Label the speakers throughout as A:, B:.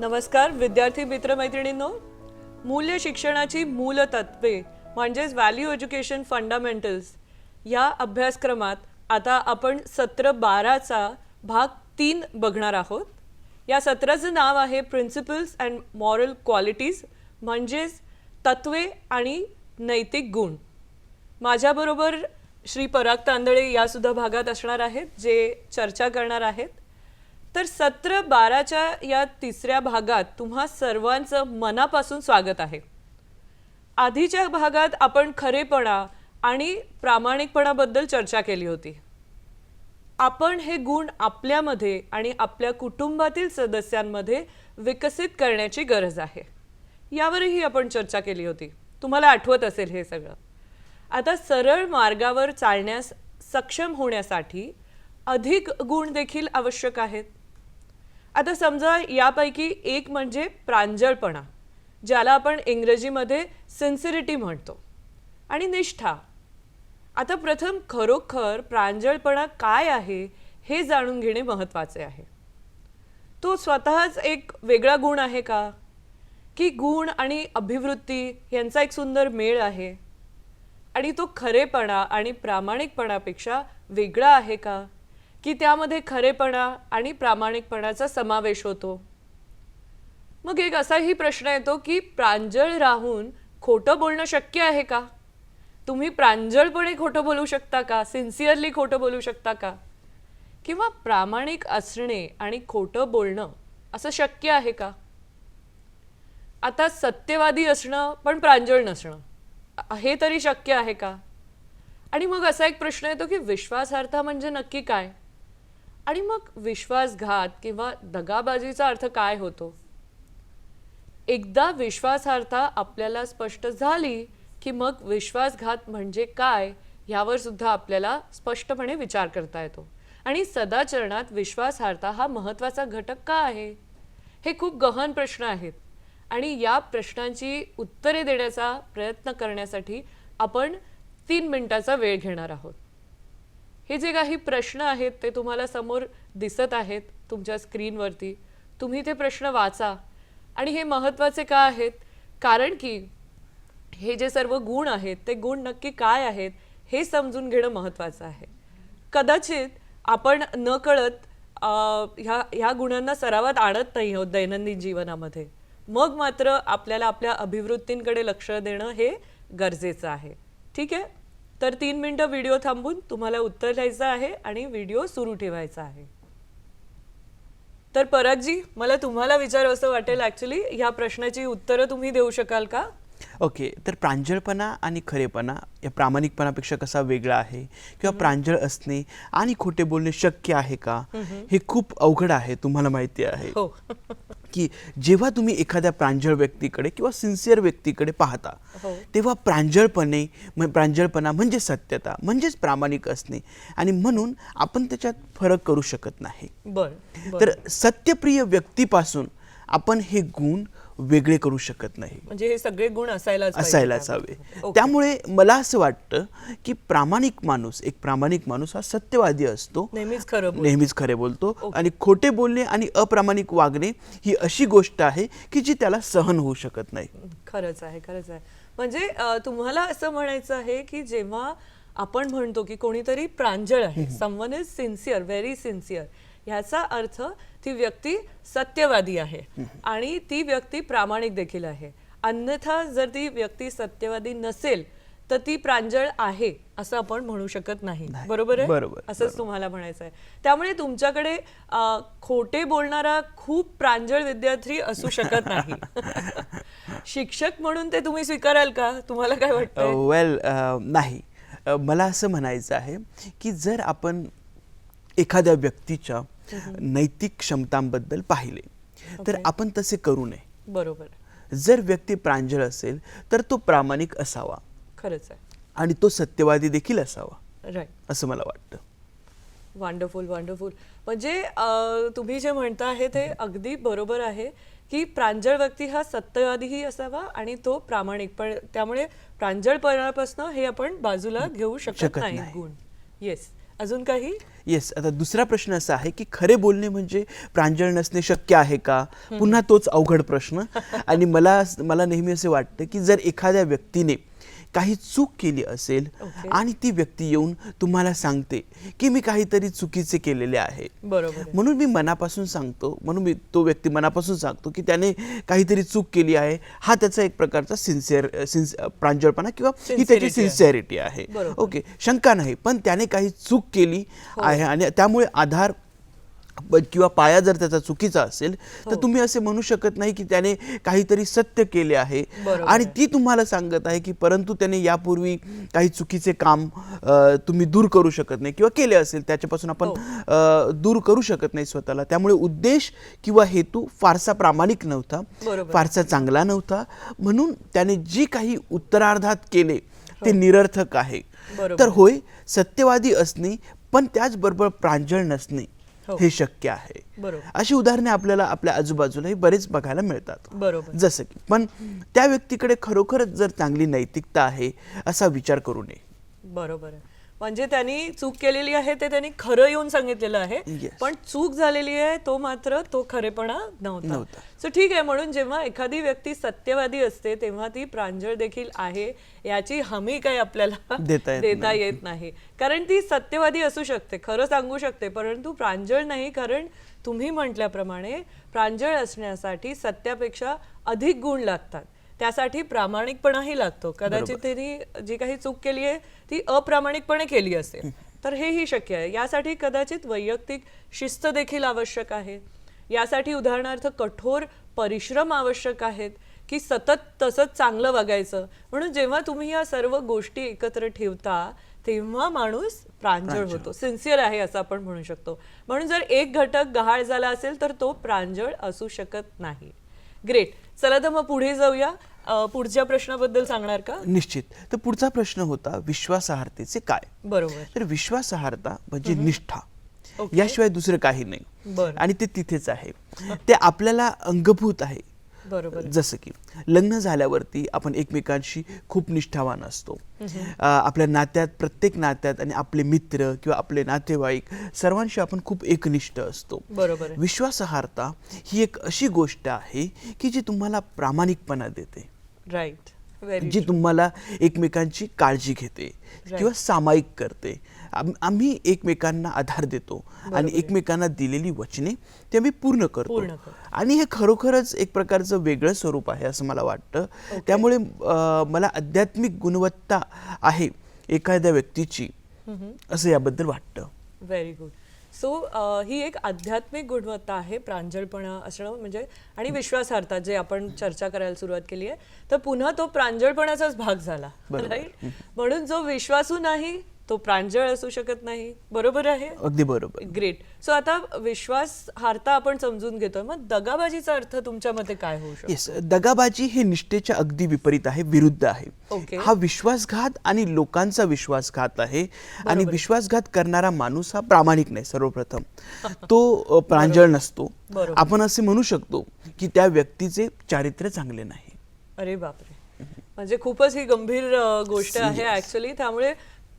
A: नमस्कार विद्यार्थी मित्रमैत्रिणींनो. मूल्य शिक्षणाची मूलतत्वे म्हणजेच व्हॅल्यू एज्युकेशन फंडामेंटल्स या अभ्यासक्रमात आता आपण सत्र बाराचा भाग तीन बघणार आहोत. या सत्राचं नाव आहे प्रिन्सिपल्स अँड मॉरल क्वालिटीज म्हणजेच तत्वे आणि नैतिक गुण. माझ्याबरोबर श्री पराग तांदळे यासुद्धा भागात असणार आहेत जे चर्चा करणार आहेत. तर सत्र बाराच्या या तिसऱ्या भागात तुम्हा सर्वांचं मनापासून स्वागत आहे. आधीच्या भागात आपण खरेपणा आणि प्रामाणिकपणाबद्दल चर्चा केली होती. आपण हे गुण आपल्यामध्ये आणि आपल्या कुटुंबातील सदस्यांमध्ये विकसित करण्याची गरज आहे. यावरही आपण चर्चा केली होती. तुम्हाला आठवत असेल हे सगळं. आता सरळ मार्गावर चालण्यास सक्षम होण्यासाठी अधिक गुण देखील आवश्यक आहेत. आता समजा यापैकी एक म्हणजे प्रांजळपणा ज्याला आपण इंग्रजीमध्ये सिन्सिरिटी म्हणतो आणि निष्ठा. आता प्रथम खरोखर प्रांजळपणा काय आहे हे जाणून घेणे महत्त्वाचे आहे. तो स्वतःच एक वेगळा गुण आहे का? की गुण आणि अभिवृत्ती यांचा एक सुंदर मेळ आहे? आणि तो खरेपणा आणि प्रामाणिकपणापेक्षा वेगळा आहे का? की त्यामध्ये खरेपणा आणि प्रामाणिकपणाचा समावेश होतो. मग एक असाही प्रश्न येतो की प्रांजळ राहून खोटं बोलणं शक्य आहे का? तुम्ही प्रांजळपणे खोटं बोलू शकता का? सिन्सिअरली खोटं बोलू शकता का? किंवा प्रामाणिक असणे आणि खोटं बोलणं असं शक्य आहे का? आता सत्यवादी असणं पण प्रांजळ नसणं हे तरी शक्य आहे का? आणि मग असा एक प्रश्न येतो की विश्वासार्हता म्हणजे नक्की काय? आणि मग विश्वासघात किंवा दगाबाजीचा अर्थ काय होतो? एकदा विश्वासार्हता आपल्याला स्पष्ट झाली की मग विश्वासघात म्हणजे काय यावर सुद्धा आपल्याला स्पष्टपणे विचार करता येतो. आणि सदाचरणात विश्वासार्हता हा महत्त्वाचा घटक का आहे? हे खूप गहन प्रश्न आहेत. आणि या प्रश्नांची उत्तरे देण्याचा प्रयत्न करण्यासाठी आपण तीन मिनटाचा वेळ घेणार आहोत. हे जे काही प्रश्न आहेत ते तुम्हाला समोर दिसत आहेत तुमच्या स्क्रीनवरती. तुम्ही ते प्रश्न वाचा. आणि हे महत्त्वाचे का आहेत? कारण की हे जे सर्व गुण आहेत ते गुण नक्की काय आहेत हे समजून घेणं महत्त्वाचं आहे. कदाचित आपण न कळत ह्या ह्या गुणांना सरावात आणत नाही आहोत दैनंदिन जीवनामध्ये. मग मात्र आपल्याला आपल्या अभिवृत्तींकडे लक्ष देणं हे गरजेचं आहे. ठीक आहे? तर तीन मिनिटं व्हिडिओ थांबून तुम्हाला उत्तर द्यायचं आहे आणि व्हिडिओ सुरू ठेवायचा आहे. तर परागजी मला तुम्हाला विचार असं वाटेल ऍक्च्युली ह्या प्रश्नाची उत्तरं तुम्ही देऊ शकाल का?
B: ओके तर प्रांजळपणा आणि खरेपणा या प्रामाणिकपणापेक्षा कसा वेगळा आहे? किंवा प्रांजळ असणे आणि खोटे बोलणे शक्य आहे का? हे खूप अवघड आहे तुम्हाला माहिती आहे.
A: हो.
B: की जेव्हा तुम्ही एखाद्या प्रांजळ व्यक्तीकडे किंवा सिन्सिअर व्यक्तीकडे पाहता
A: हो.
B: तेव्हा प्रांजळपणे प्रांजळपणा म्हणजे सत्यता म्हणजेच प्रामाणिक असणे. आणि म्हणून आपण त्याच्यात फरक करू शकत नाही.
A: बर.
B: तर सत्यप्रिय व्यक्तीपासून आपण हे गुण वेगळे करू शकत नाही.
A: म्हणजे हे सगळे गुण असायलाच
B: असायलाच. हवे. त्यामुळे मला असं वाटतं की प्रामाणिक माणूस एक प्रामाणिक माणूस हा सत्यवादी असतो.
A: नेहमीच खरं.
B: नेहमीच खरे बोलतो. आणि खोटे बोलणे आणि अप्रामाणिक वागणे ही अशी गोष्ट आहे की जी त्याला सहन होऊ शकत नाही.
A: खरंच आहे खरंच आहे. म्हणजे तुम्हाला असं म्हणायचं आहे की जेव्हा आपण म्हणतो की कोणीतरी प्रांजळ आहे someone is sincere very sincere ह्याचा अर्थ ती व्यक्ती सत्यवादी आहे. आणि ती व्यक्ती प्रामाणिक देखील आहे. अन्यथा जर ती व्यक्ती सत्यवादी नसेल तर ती प्रांजळ आहे असं आपण म्हणू शकत नाही. बरोबर आहे?
B: बरोबर,
A: असंच तुम्हाला म्हणायचं आहे. त्यामुळे तुमच्याकडे खोटे बोलणारा खूप प्रांजळ विद्यार्थी असू शकत नाही. शिक्षक म्हणून ते तुम्ही स्वीकाराल का? तुम्हाला काय वाटतं
B: वेल नाही. मला असं म्हणायचं आहे की जर आपण एखाद्या व्यक्तीच्या नैतिक क्षमतांबद्दल पाहिले. तर. आपण तसे करू नये.
A: बरोबर.
B: जर व्यक्ती प्रांजळ असेल तर तो प्रामाणिक असावा.
A: खरंच आहे.
B: आणि तो सत्यवादी देखील असावा.
A: राईट
B: असं मला वाटतं.
A: वंडरफुल वंडरफुल म्हणजे तुम्ही जे म्हणता आहे ते अगदी बरोबर आहे की प्रांजळ व्यक्ती हा सत्यवादीही असावा आणि तो प्रामाणिक. पण त्यामुळे प्रांजळपणापासून हे आपण बाजूला घेऊ शकत नाही. गुण. येस अजून काही?
B: येस आता दुसरा प्रश्न असा आहे की खरे बोलणे म्हणजे प्रांजळ नसणे शक्य आहे का? पुन्हा तोच अवघड प्रश्न. आणि मला मला नेहमी असे वाटतं की जर एखाद्या व्यक्तीने काही चूक केली असेल. आणि ती व्यक्ती येऊन तुम्हाला सांगते की मी काहीतरी चुकीचे केलेले आहे. म्हणून मी मनापासून सांगतो म्हणून मी तो व्यक्ती मनापासून सांगतो की त्याने काहीतरी चूक केली आहे हा त्याचा एक प्रकारचा सिन्सिअर सिन्स प्रांजळपणा किंवा ही त्याची. सिन्सिअरिटी आहे. ओके शंका नाही पण त्याने काही चूक केली
A: हो.
B: आहे आणि त्यामुळे आधार किंवा पाया जर त्याचा चुकीचा असेल तर
A: हो.
B: तुम्ही असे म्हणू शकत नाही की त्याने काहीतरी सत्य केले आहे आणि. ती तुम्हाला सांगत आहे की परंतु त्याने यापूर्वी काही चुकीचे काम तुम्ही दूर करू शकत नाही किंवा केले असेल त्याच्यापासून आपण
A: हो.
B: दूर करू शकत नाही स्वतःला त्यामुळे उद्देश किंवा हेतू फारसा प्रामाणिक नव्हता. फारसा चांगला नव्हता म्हणून त्याने जी काही उत्तरार्धात केले ते निरर्थक आहे
A: हो.
B: तर होय सत्यवादी असणे पण त्याचबरोबर प्रांजळ नसणे
A: हो.
B: हे शक्य आहे.
A: बरोबर.
B: अशी उदाहरणे आपल्याला आपल्या आजूबाजूलाही बरेच बघायला मिळतात.
A: बरोबर.
B: जसं की पण त्या व्यक्तीकडे खरोखरच जर चांगली नैतिकता आहे असा विचार करू नये.
A: बरोबर म्हणजे त्यांनी चूक केलेली आहे ते त्यांनी खरं येऊन सांगितलेलं आहे
B: Yes.
A: पण चूक झालेली आहे तो मात्र तो खरेपणा नव्हता
B: नव्हता.
A: सो ठीक आहे म्हणून जेव्हा एखादी व्यक्ती सत्यवादी असते तेव्हा ती प्रांजळ देखील आहे याची हमी काही आपल्याला
B: देता येत
A: देता
B: नाही.
A: येत नाही कारण ती सत्यवादी असू शकते खरं सांगू शकते परंतु प्रांजळ नाही कारण तुम्ही म्हटल्याप्रमाणे प्रांजळ असण्यासाठी सत्यापेक्षा अधिक गुण लागतात त्यासाठी प्रामाणिकपणाही लागतो. कदाचित त्यांनी जी काही चूक केली आहे ती अप्रामाणिकपणे केली असेल तर हेही शक्य आहे. यासाठी कदाचित वैयक्तिक शिस्त देखील आवश्यक आहे. यासाठी उदाहरणार्थ कठोर परिश्रम आवश्यक आहेत की सतत तसंच चांगलं वागायचं. म्हणून जेव्हा तुम्ही या सर्व गोष्टी एकत्र ठेवता तेव्हा माणूस प्रांजळ होतो. सिन्सिअर आहे असं आपण म्हणू शकतो. म्हणून जर एक घटक गहाळ झाला असेल तर तो प्रांजळ असू शकत नाही. ग्रेट चला तर मग पुढे जाऊया. पुढच्या प्रश्नाबद्दल सांगणार का?
B: निश्चित. तर पुढचा प्रश्न होता विश्वासार्हतेचे काय?
A: बरोबर.
B: तर विश्वासार्हता म्हणजे निष्ठा. याशिवाय दुसरं काही नाही. आणि ते तिथेच आहे. ते आपल्याला अंगभूत आहे.
A: बरोबर.
B: जसं की लग्न झाल्यावरती आपण एकमेकांशी खूप निष्ठावान असतो. आपल्या नात्यात प्रत्येक नात्यात आणि आपले मित्र किंवा आपले नातेवाईक सर्वांशी आपण खूप एकनिष्ठ असतो.
A: बरोबर.
B: विश्वासार्हता ही एक अशी गोष्ट आहे की जी तुम्हाला प्रामाणिकपणा देते.
A: राईट
B: जी तुम्हाला एकमेकांची काळजी घेते किंवा सामायिक करते. आम- आम्ही एकमेकांना आधार देतो आणि एकमेकांना दिलेली वचने ते आम्ही पूर्ण करतो. आणि हे खरोखरच एक प्रकारचं वेगळं स्वरूप आहे असं मला वाटतं. त्यामुळे मला आध्यात्मिक गुणवत्ता आहे एखाद्या व्यक्तीची असं याबद्दल वाटतं.
A: व्हेरी गुड सो ही एक आध्यात्मिक गुणवत्ता आहे प्रांजळपणा असणं म्हणजे आणि विश्वासार्हता जे आपण चर्चा करायला सुरुवात केली आहे तर पुन्हा तो प्रांजळपणाचाच भाग झाला राईट म्हणून जो विश्वासू नाही तो प्रांजळ असू शकत नाही. बरोबर आहे?
B: अगदी बरोबर.
A: ग्रेट सो आता विश्वासार्हता आपण समजून घेतोय. मग दगाबाजीचा अर्थ तुमच्या मते काय होऊ शकतो?
B: येस दगाबाजी हे निष्ठेच्या अगदी विपरीत आहे विरुद्ध आहे.
A: Okay.
B: हा विश्वासघात आणि लोकांचा विश्वासघात आहे. आणि विश्वासघात करणारा माणूस हा प्रामाणिक नाही सर्वप्रथम. तो प्रांजळ नसतो. आपण असे म्हणू शकतो की त्या व्यक्तीचे चारित्र्य चांगले नाही.
A: अरे बापरे. म्हणजे खूपच ही गंभीर गोष्ट आहे ऍक्च्युली त्यामुळे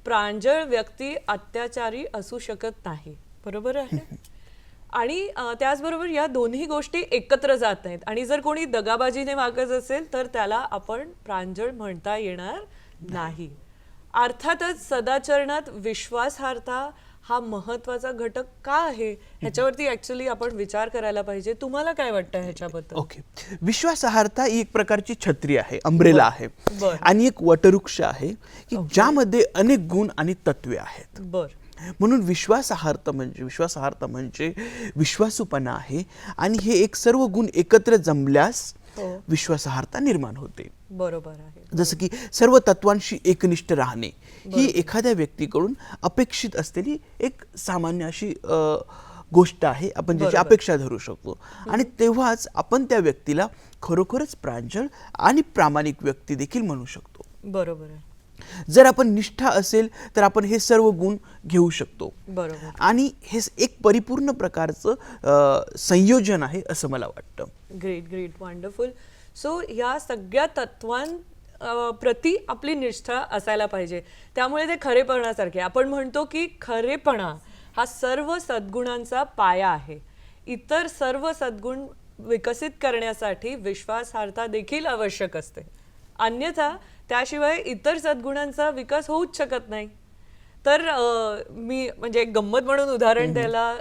A: प्रांजळ व्यक्ती अत्याचारी असू शकत नाही. बरोबर आहे? आणि त्याचबरोबर या दोन्ही गोष्टी एकत्र जात नाहीत आणि जर कोणी दगाबाजीने वागत असेल तर त्याला आपण प्रांजळ म्हणता येणार नाही. अर्थातच सदाचरणात विश्वासार्हता हा महत्त्वाचा घटक का आहे? ह्याच्यावरती ऍक्च्युली आपण विचार करायला पाहिजे. तुम्हाला काय वाटतं ह्याच्याबद्दल?
B: ओके विश्वासार्हता ही एक प्रकारची छत्री आहे अंब्रेला आहे. आणि एक वटवृक्ष आहे की ज्यामध्ये अनेक गुण आणि तत्वे आहेत.
A: बर.
B: म्हणून विश्वासार्हता म्हणजे विश्वासार्हता म्हणजे विश्वासूपणा आहे आणि हे एक सर्व गुण एकत्र जमल्यास. विश्वासार्हता निर्माण होते.
A: बरोबर आहे.
B: जसं की सर्व तत्वांशी एकनिष्ठ राहणे ही एखाद्या व्यक्तीकडून अपेक्षित असलेली एक सामान्य अशी गोष्ट आहे. आपण ज्याची. अपेक्षा धरू शकतो. आणि तेव्हाच आपण त्या व्यक्तीला खरोखरच प्रांजळ आणि प्रामाणिक व्यक्ती देखील म्हणू शकतो.
A: बरोबर आहे.
B: जर आपण निष्ठा असेल तर आपण हे सर्व गुण घेऊ शकतो.
A: बरोबर.
B: आणि हे एक परिपूर्ण प्रकारचं संयोजन आहे असं मला वाटतं.
A: ग्रेट ग्रेट वंडरफुल सो या सगळ्या तत्वां प्रति आपली निष्ठा असायला पाहिजे. त्यामुळे ते खरेपणासारखे आपण म्हणतो की खरेपणा हा सर्व सद्गुणांचा पाया आहे. इतर सर्व सद्गुण विकसित करण्यासाठी विश्वासार्हता देखील आवश्यक असते. अन्यथा त्याशिवाय इतर सद्गुणांचा विकास होऊच शकत नाही. तर मी म्हणजे एक गंमत म्हणून उदाहरण द्यायला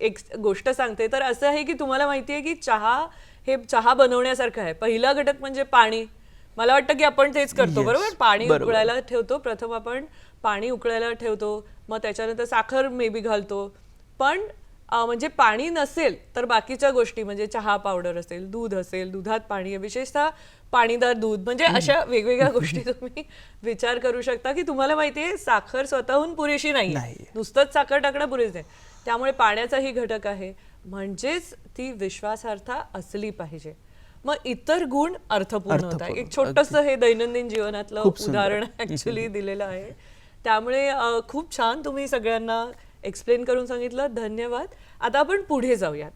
A: एक गोष्ट सांगते. तर असं आहे की तुम्हाला माहिती आहे की चहा हे चहा बनवण्यासारखं आहे. पहिला घटक म्हणजे पाणी. मला वाटतं की आपण तेच करतो
B: Yes,
A: बरोबर? पाणी. उकळायला ठेवतो. प्रथम आपण पाणी उकळायला ठेवतो. मग त्याच्यानंतर साखर मे बी घालतो. पण म्हणजे पाणी नसेल तर बाकीच्या गोष्टी म्हणजे चहा पावडर असेल दूध असेल दुधात पाणी आहे विशेषतः पाणीदार दूध म्हणजे अशा वेगवेगळ्या गोष्टी तुम्ही विचार करू शकता की तुम्हाला माहितीये साखर स्वतःहून पुरेशी नाही. नुसतंच साखर टाकणं पुरेसे आहे. त्यामुळे पाण्याचाही घटक आहे. म्हणजेच ती विश्वासार्हता असली पाहिजे. मग इतर गुण अर्थपूर्ण होतात.
B: अर्थपूर्ण,
A: एक छोटस हे दैनंदिन जीवनातलं. उदाहरण ऍक्च्युली दिलेलं आहे. त्यामुळे खूप छान तुम्ही सगळ्यांना एक्सप्लेन करून सांगितलं धन्यवाद. आता आपण पुढे जाऊयात.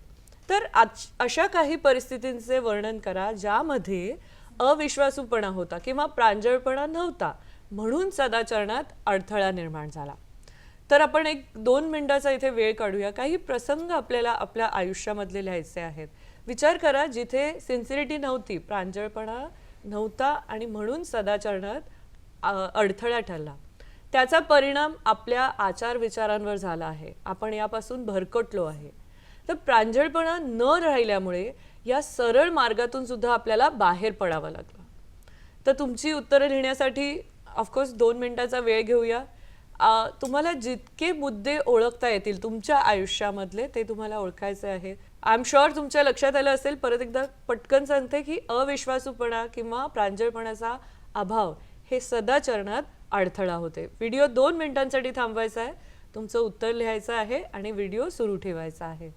A: तर आज- अशा काही परिस्थितींचे वर्णन करा ज्यामध्ये अविश्वासूपणा होता किंवा प्रांजळपणा नव्हता म्हणून सदाचरणात अडथळा निर्माण झाला. तर आपण एक दोन मिनिटाचा इथे वेळ काढूया. काही प्रसंग आपल्याला आपल्या आयुष्यामधले लिहायचे आहेत. विचार करा जिथे सिन्सिरिटी नव्हती प्रांजळपणा नव्हता आणि म्हणून सदाचरणात अडथळा ठरला. त्याचा परिणाम आपल्या आचार विचारांवर झाला आहे. आपण यापासून भरकटलो आहे. तर प्रांजळपणा न राहिल्यामुळे या सरळ मार्गातून सुद्धा आपल्याला बाहेर पडावं लागलं. तर तुमची उत्तरं लिहिण्यासाठी ऑफकोर्स दोन मिनिटाचा वेळ घेऊया. तुम्हाला जितके मुद्दे ओळखता येतील तुमच्या आयुष्यामधले ते तुम्हाला ओळखायचे आहे आय एम शुअर तुमच्या लक्षात आलं असेल परत एकदा पटकन सांगते की अविश्वासूपणा किंवा प्रांजळपणाचा अभाव हे सदाचरणात अडथळा होते. व्हिडिओ दोन मिनिटांसाठी थांबवायचा आहे. तुमचं उत्तर लिहायचं आहे आणि व्हिडिओ सुरू ठेवायचा आहे.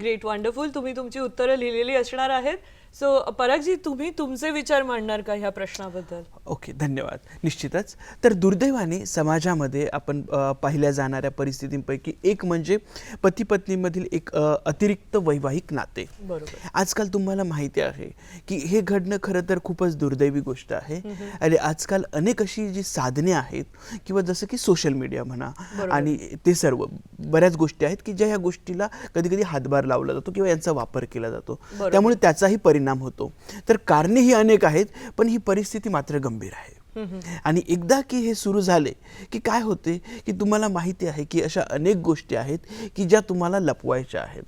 A: ग्रेट वंडरफुल तुम्ही तुमची उत्तरं लिहिलेली असणार आहेत. सो परागजी तुम्ही तुमचे विचार मांडणार का ह्या प्रश्नाबद्दल?
B: ओके धन्यवाद. निश्चितच. तर दुर्दैवाने समाजामध्ये आपण पाहिल्या जाणाऱ्या परिस्थितींपैकी एक म्हणजे पती पत्नीमधील एक अतिरिक्त वैवाहिक नाते.
A: बरोबर.
B: आजकाल तुम्हाला माहिती आहे की हे घडणं खरं तर खूपच दुर्दैवी गोष्ट आहे. आणि आजकाल अनेक अशी जी साधने आहेत किंवा जसं की सोशल मीडिया म्हणा. आणि ते सर्व बऱ्याच गोष्टी आहेत की ज्या ह्या गोष्टीला कधी कधी हातभार लावला जातो किंवा यांचा वापर केला जातो. त्यामुळे त्याचाही परिणाम होतो. तर कारणे ही अनेक आहेत पण ही परिस्थिती मात्र गंभीर आहे. आणि एकदा की हे सुरू झाले की काय होते की तुम्हाला माहिती आहे की अशा अनेक गोष्टी आहेत की ज्या तुम्हाला लपवायच्या आहेत.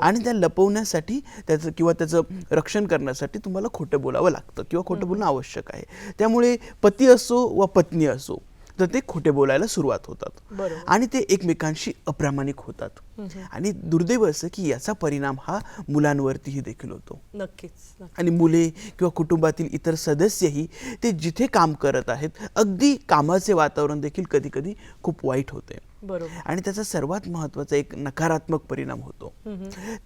B: आणि त्या लपवण्यासाठी त्याचं किंवा त्याचं रक्षण करण्यासाठी तुम्हाला खोटं बोलावं लागतं किंवा खोटं बोलणं आवश्यक आहे. त्यामुळे पती असो वा पत्नी असो तर ते खोटे बोलायला सुरुवात होतात. आणि ते एकमेकांशी अप्रामाणिक होतात. आणि दुर्दैव असं की याचा परिणाम हा मुलांवरतीही देखील होतो.
A: नक्कीच नक्की.
B: आणि मुले किंवा कुटुंबातील इतर सदस्यही ते जिथे काम करत आहेत अगदी कामाचे वातावरण देखील कधी कधी खूप वाईट होते.
A: बरोबर.
B: आणि त्याचा सर्वात महत्त्वाचा एक नकारात्मक परिणाम होतो.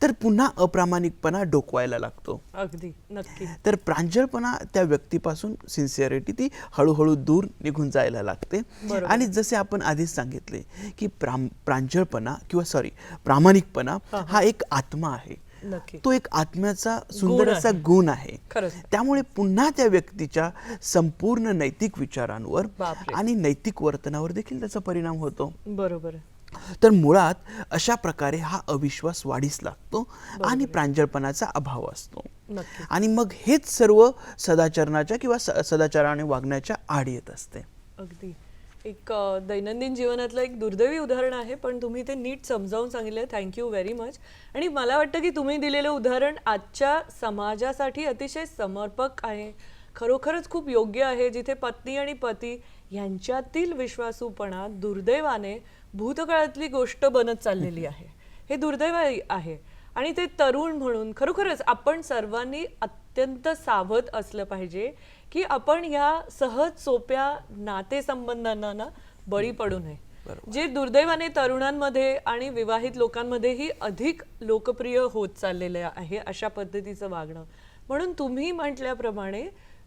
B: तर पुन्हा अप्रामाणिकपणा डोकवायला लागतो.
A: अगदी नक्की
B: तर प्रांजळपणा त्या व्यक्तीपासून सिन्सिअरिटी ती हळूहळू दूर निघून जायला लागते. आणि जसे आपण आधीच सांगितले की प्रांजळपणा किंवा सॉरी प्रामाणिकपणा हा एक आत्मा आहे. तो एक आत्म्याचा सुंदर
A: गुण
B: असा
A: आहे.
B: गुण आहे. त्यामुळे पुन्हा त्या व्यक्तीच्या संपूर्ण नैतिक विचारांवर. आणि नैतिक वर्तनावर देखील त्याचा परिणाम होतो.
A: बरोबर
B: तर मुळात अशा प्रकारे हा अविश्वास वाढीस लागतो आणि प्रांजळपणाचा अभाव असतो. आणि मग हेच सर्व सदाचरणाच्या किंवा सदाचाराने वागण्याच्या आड येत असते.
A: अगदी. एक दैनंदिन जीवनातलं एक दुर्दैवी उदाहरण आहे पण तुम्ही ते नीट समजावून सांगितलं. थँक्यू व्हेरी मच आणि मला वाटतं की तुम्ही दिलेलं उदाहरण आजच्या समाजासाठी अतिशय समर्पक आहे. खरोखरच खूप योग्य आहे जिथे पत्नी आणि पती यांच्यातील विश्वासूपणा दुर्दैवाने भूतकाळातली गोष्ट बनत चाललेली आहे. हे दुर्दैव आहे. आणि ते तरुण म्हणून खरोखरच आपण सर्वांनी अत्यंत सावध असलं पाहिजे. की आपण ह्या सहज सोप्या नातेसंबंधांना ना बळी पडू नये. जे दुर्दैवाने तरुणांमध्ये आणि विवाहित लोकांमध्येही अधिक लोकप्रिय होत चाललेलं आहे अशा पद्धतीचं वागणं. म्हणून तुम्ही म्हटल्याप्रमाणे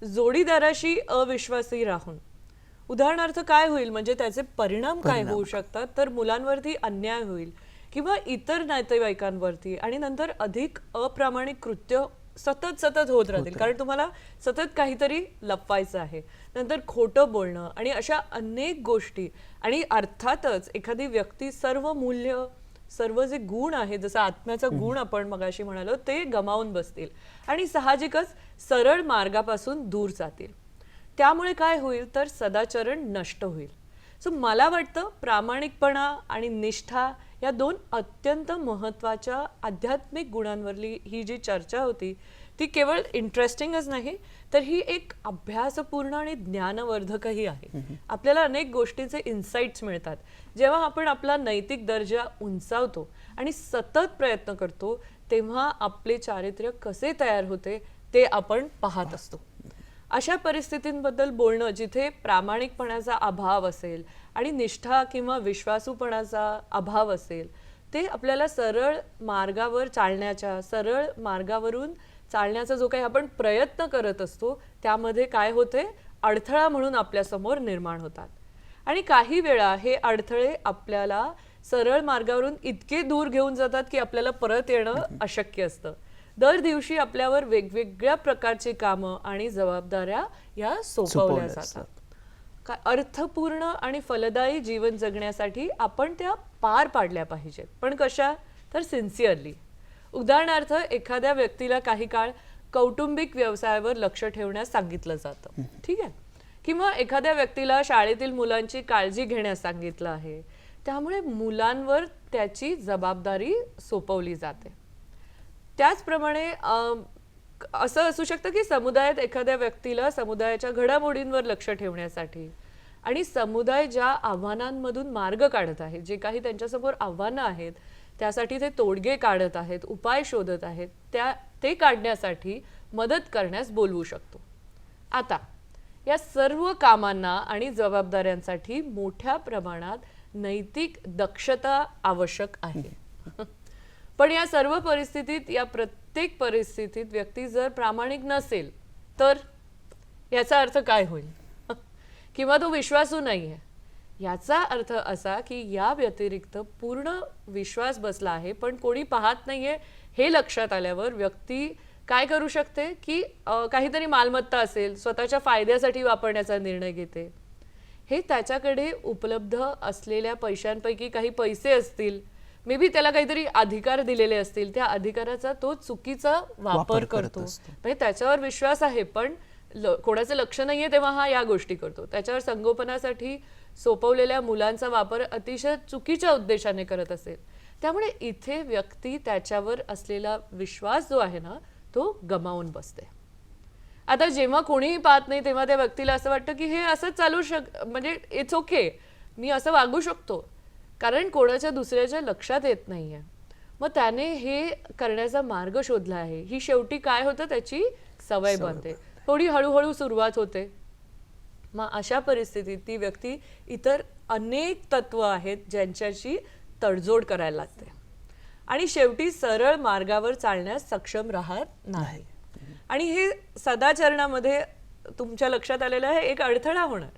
A: जोडीदाराशी अविश्वासी राहून उदाहरणार्थ काय होईल? म्हणजे त्याचे परिणाम काय होऊ शकतात? तर मुलांवरती अन्याय होईल किंवा इतर नातेवाईकांवरती आणि नंतर अधिक अप्रामाणिक कृत्य सतत सतत होत राहतील. कारण तुम्हाला सतत काहीतरी लपवायचं आहे. नंतर खोटं बोलणं आणि अशा अनेक गोष्टी. आणि अर्थातच एखादी व्यक्ती सर्व मूल्य सर्व जे गुण आहे जसं आत्म्याचा गुण आपण मगाशी म्हणालो ते गमावून बसतील. आणि साहजिकच सरळ मार्गापासून दूर जातील. त्यामुळे काय होईल? तर सदाचरण नष्ट होईल. सो मला वाटतं प्रामाणिकपणा आणि निष्ठा या दोन अत्यंत महत्त्वाच्या आध्यात्मिक गुणांवरली ही जी चर्चा होती ती केवळ इंटरेस्टिंगच नाही तर ही एक अभ्यासपूर्ण आणि ज्ञानवर्धकही आहे. आपल्याला अनेक गोष्टींचे इन्साइट्स मिळतात. जेव्हा आपण आपला नैतिक दर्जा उंचावतो आणि सतत प्रयत्न करतो तेव्हा आपले चारित्र्य कसे तयार होते ते आपण पाहत असतो. अशा परिस्थितींबद्दल बोलणं जिथे प्रामाणिकपणाचा अभाव असेल आणि निष्ठा किंवा विश्वासूपणाचा अभाव असेल ते आपल्याला सरळ मार्गावर चालण्याच्या सरळ मार्गावरून चालण्याचा जो काही आपण प्रयत्न करत असतो त्यामध्ये काय होते? अडथळा म्हणून आपल्यासमोर निर्माण होतात. आणि काही वेळा हे अडथळे आपल्याला सरळ मार्गावरून इतके दूर घेऊन जातात की आपल्याला परत येणं अशक्य असतं. दर दिवशी आपल्यावर वेगवेगळ्या प्रकारची कामं आणि जबाबदाऱ्या या सोपवल्या
B: सोपवल्या
A: जातात. का अर्थपूर्ण आणि फलदायी जीवन जगण्यासाठी आपण त्या पार पाडल्या पाहिजेत. पण कशा? तर सिन्सिअरली. उदाहरणार्थ एखाद्या व्यक्तीला काही काळ कौटुंबिक व्यवसायावर लक्ष ठेवण्यास सांगितलं जातं. ठीक आहे? किंवा एखाद्या व्यक्तीला शाळेतील मुलांची काळजी घेण्यास सांगितलं आहे. त्यामुळे मुलांवर त्याची जबाबदारी सोपवली जाते. त्याचप्रमाणे असं असू शकतं की समुदायात एखाद्या व्यक्तीला समुदायाच्या घडामोडींवर लक्ष ठेवण्यासाठी आणि समुदाय ज्या आव्हानांमधून मार्ग काढत आहे जे काही त्यांच्यासमोर आव्हानं आहेत त्यासाठी ते तोडगे काढत आहेत उपाय शोधत आहेत त्या ते काढण्यासाठी मदत करण्यास बोलवू शकतो. आता या सर्व कामांना आणि जबाबदाऱ्यांसाठी मोठ्या प्रमाणात नैतिक दक्षता आवश्यक आहे. पण या सर्व परिस्थितीत या प्रत्येक परिस्थितीत व्यक्ती जर प्रामाणिक नसेल तर याचा अर्थ काय होईल? किंवा तो विश्वासू नाही आहे याचा अर्थ असा की या व्यतिरिक्त पूर्ण विश्वास बसला आहे पण कोणी पाहत नाही आहे हे लक्षात आल्यावर व्यक्ती काय करू शकते? की काहीतरी मालमत्ता असेल स्वतःच्या फायद्यासाठी वापरण्याचा निर्णय घेते. हे त्याच्याकडे उपलब्ध असलेल्या पैशांपैकी काही पैसे असतील मे बी त्याला काहीतरी अधिकार दिलेले असतील. त्या अधिकाराचा तो चुकीचा वापर
B: करत.
A: म्हणजे त्याच्यावर विश्वास आहे पण कोणाचं लक्ष नाहीये तेव्हा हा या गोष्टी करतो. त्याच्यावर संगोपनासाठी सोपवलेल्या मुलांचा वापर अतिशय चुकीच्या उद्देशाने करत असेल. त्यामुळे इथे व्यक्ती त्याच्यावर असलेला विश्वास जो आहे ना तो गमावून बसते. आता जेव्हा कोणीही पाहत नाही तेव्हा त्या व्यक्तीला असं वाटतं की हे असंच चालू शक म्हणजे इट्स ओके मी असं वागू शकतो. कारण कोणाच्या दुसऱ्याच्या लक्षात येत नाहीये. मग त्याने हे करण्याचा मार्ग शोधला आहे. ही शेवटी काय होतं? त्याची सवय बनते. थोडी हळूहळू सुरुवात होते. मग अशा परिस्थितीत ती व्यक्ती इतर अनेक तत्व आहेत ज्यांच्याशी तडजोड करायला लागते. आणि शेवटी सरळ मार्गावर चालण्यास सक्षम राहत नाही. आणि हे सदाचरणामध्ये तुमच्या लक्षात आलेलं आहे. एक अडथळा होणार.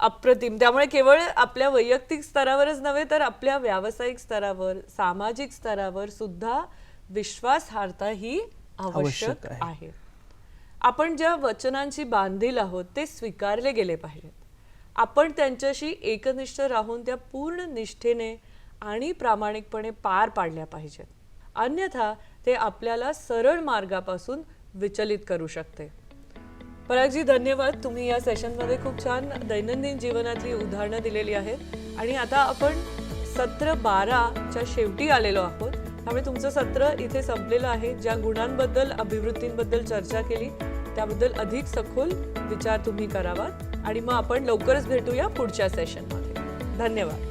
A: अप्रतिम. त्यामुळे केवळ आपल्या वैयक्तिक स्तरावरच नव्हे तर आपल्या व्यावसायिक स्तरावर सामाजिक स्तरावर सुद्धा विश्वासार्हता ही
B: आवश्यक आहे.
A: आहे. आपण ज्या वचनांशी बांधील आहोत ते स्वीकारले गेले पाहिजेत. आपण त्यांच्याशी एकनिष्ठ राहून त्या पूर्ण निष्ठेने आणि प्रामाणिकपणे पार पाडल्या पाहिजेत. अन्यथा ते आपल्याला सरळ मार्गापासून विचलित करू शकते. परागजी धन्यवाद. तुम्ही या सेशनमध्ये खूप छान दैनंदिन जीवनातली उदाहरणं दिलेली आहेत. आणि आता आपण सत्र बाराच्या शेवटी आलेलो आहोत. त्यामुळे तुमचं सत्र इथे संपलेलं आहे. ज्या गुणांबद्दल अभिवृत्तींबद्दल चर्चा केली त्याबद्दल अधिक सखोल विचार तुम्ही करावा. आणि मग आपण लवकरच भेटूया पुढच्या सेशनमध्ये धन्यवाद.